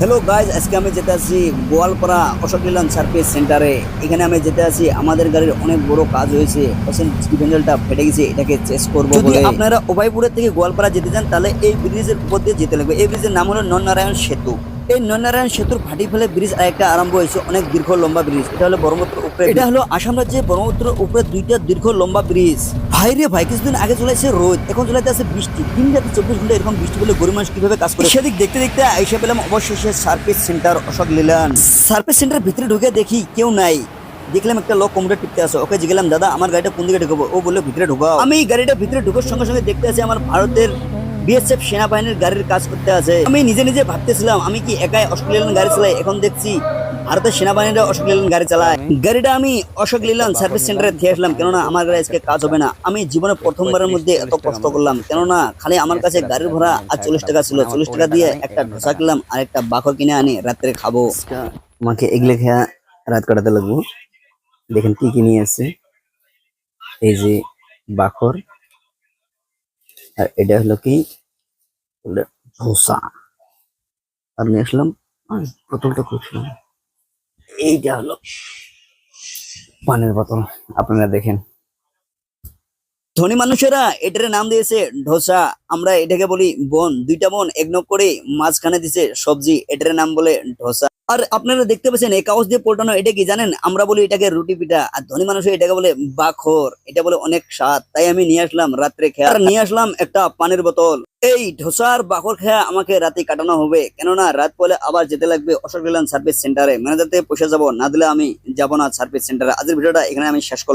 Hello guys আজকে আমি যেতে আছি গোয়ালপাড়া অশোক লীলান সার্ভিস সেন্টারে এখানে আমি যেতে আসি আমাদের গাড়ির অনেক বড় কাজ হয়েছে। ডিফেন্ডেলটা ফেটে গেছে এটাকে চেস করব যদি আপনারা উভয়পুরের থেকে গোয়ালপাড়া যেতে চান তাহলে এই ব্রিজের উপর দিয়ে যেতে লাগবে। এই ব্রিজের নাম হলো নরনারায়ণ সেতু। এই নরনারায়ণ সেতুর ফাটি ফেলে ব্রিজ আরেকটা আরম্ভ হয়েছে অনেক দীর্ঘ লম্বা ব্রিজ। এটা হলো ব্রহ্মপুত্র উপরে এটা হলো আসাম রাজ্যে ব্রহ্মপুত্রের উপরে দুইটা দীর্ঘ লম্বা ব্রিজ। ভাই রে ভাই কিছুদিন আগে চলেছে রোদ এখন চলেছে আছে বৃষ্টি। তিন রাতে চব্বিশ ঘণ্টা এরকম বৃষ্টি বলে গরিব মানুষ কীভাবে কাজ করে? সেদিক দেখতে দেখতে এসে পেলাম অবশেষে service centre Ashok Leyland. Service centre ভিতরে ঢুকে দেখি কেউ নাই। দেখলাম একটা লোক কম্পিউটার টিপতে আসো ওকে জিগেলাম দাদা আমার গাড়িটা কোন দিকে ঢুকবো? ও বলে ভিতরে ঢুকাও। আমি এই গাড়িটা ভিতরে ঢুকার সঙ্গে সঙ্গে দেখতে আছি আমার ভারতের বিএসএফ সেনাবাহিনীর গাড়ির কাজ করতে আছে। আমি নিজে নিজে ভাবতেছিলাম, আমি কি একাই লিলান গাড়ি চালাই? এখন দেখছি ভারতের সেনাবাহিনীরা অশোক লিলান গাড়ি চালায়। গাড়িটা আমি অশোক লিলান সার্ভিস সেন্টারে দিয়ে আসলাম, কেননা আমার গাড়ি আজকে কাজ হবে না। আমি জীবনে প্রথমবারের মধ্যে এত কষ্ট করলাম, কেননা খালি আমার কাছে গাড়ির ভাড়া আর চল্লিশ টাকা ছিল। চল্লিশ টাকা দিয়ে একটা ধোসা কিনলাম আর একটা বাখর কিনে আনি, রাত্রে খাব। আমাকে এগুলো খেয়া রাত কাটাতে লাগবো। দেখেন কি কি নিয়ে আসছে। এই যে বাখর আর এটা হলো কি? বলে ধোসা। আর নিয়ে আসলাম, আর বোতলটা খুঁজছিলাম। এইটা হলো পানির বোতল। আপনারা দেখেন। ধনী মানুষেরা এটার নাম দিয়েছে ঢোসা। আমরা এটাকে বলি বন। দুইটা বন এক নক করে মাঝখানে দিছে সবজি। এটার নাম বলে ঢোসা। আর আপনারা দেখতে পাচ্ছেন এই কাগজ দিয়ে পল্টানো এটা কি জানেন? আমরা বলি এটাকে রুটি পিঠা। আর ধনী মানুষ এটাকে বলে বাখর। এটা বলে অনেক স্বাদ। তাই আমি নিয়ে আসলাম রাত্রে খেয়ে। আর নিয়ে আসলাম একটা পানির বোতল। এই ঢোসার বাখর খেয়া আমাকে রাতে কাটানো হবে। কেননা রাত পরে আবার যেতে লাগবে অশোক সার্ভিস সেন্টারে। ম্যানেজার থেকে পয়সা যাব। না দিলে আমি যাব না সার্ভিস সেন্টারে। আজকের ভিডিওটা এখানে আমি শেষ করলাম।